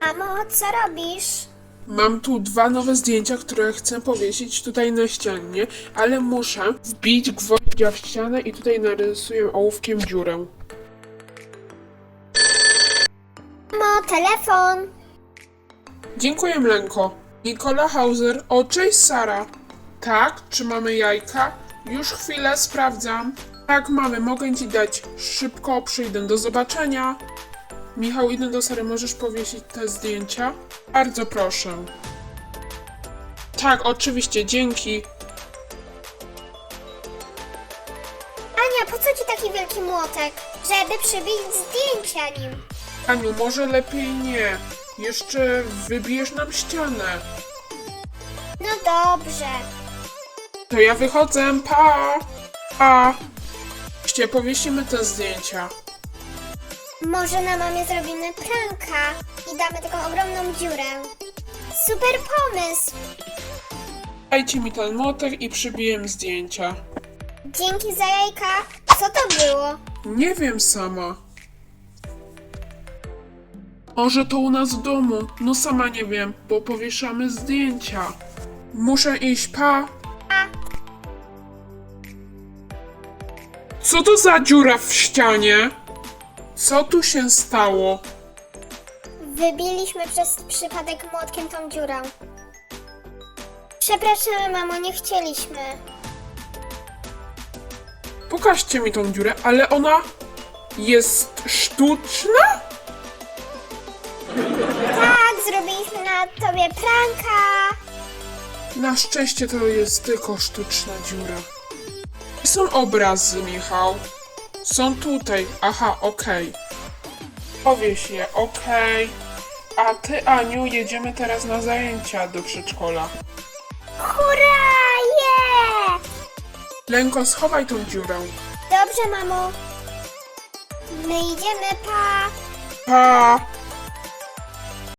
Mamo, co robisz? Mam tu dwa nowe zdjęcia, które chcę powiesić tutaj na ścianie, ale muszę wbić gwoździa w ścianę i tutaj narysuję ołówkiem dziurę. Mamo, telefon. Dziękuję, Mlenko. Nikola Hauser. O, cześć, Sara. Tak, czy mamy jajka? Już chwilę sprawdzam. Tak, mamy, mogę ci dać. Szybko przyjdę. Do zobaczenia. Michał, idę do Sary. Możesz powiesić te zdjęcia? Bardzo proszę. Tak, oczywiście, dzięki. Ania, po co ci taki wielki młotek? Żeby przybić zdjęcia nim. Aniu, może lepiej nie. Jeszcze wybijesz nam ścianę. No dobrze. To ja wychodzę, pa! Pa! Chodźcie, powiesimy te zdjęcia. Może na mamie zrobimy pranka i damy taką ogromną dziurę. Super pomysł. Dajcie mi ten młotek i przybiję zdjęcia. Dzięki za jajka. Co to było? Nie wiem sama. Może to u nas w domu? No sama nie wiem, bo powieszamy zdjęcia. Muszę iść, pa! Co to za dziura w ścianie? Co tu się stało? Wybiliśmy przez przypadek młotkiem tą dziurę. Przepraszamy, mamo, nie chcieliśmy. Pokażcie mi tą dziurę, ale ona jest sztuczna? Tak, zrobiliśmy na tobie pranka. Na szczęście to jest tylko sztuczna dziura. Są obrazy, Michał. Są tutaj. Aha, okej. Powieś je, okej. A ty, Aniu, jedziemy teraz na zajęcia do przedszkola. Hurra! Yeah! Lenko, schowaj tą dziurę. Dobrze, mamo. My idziemy, pa. Pa!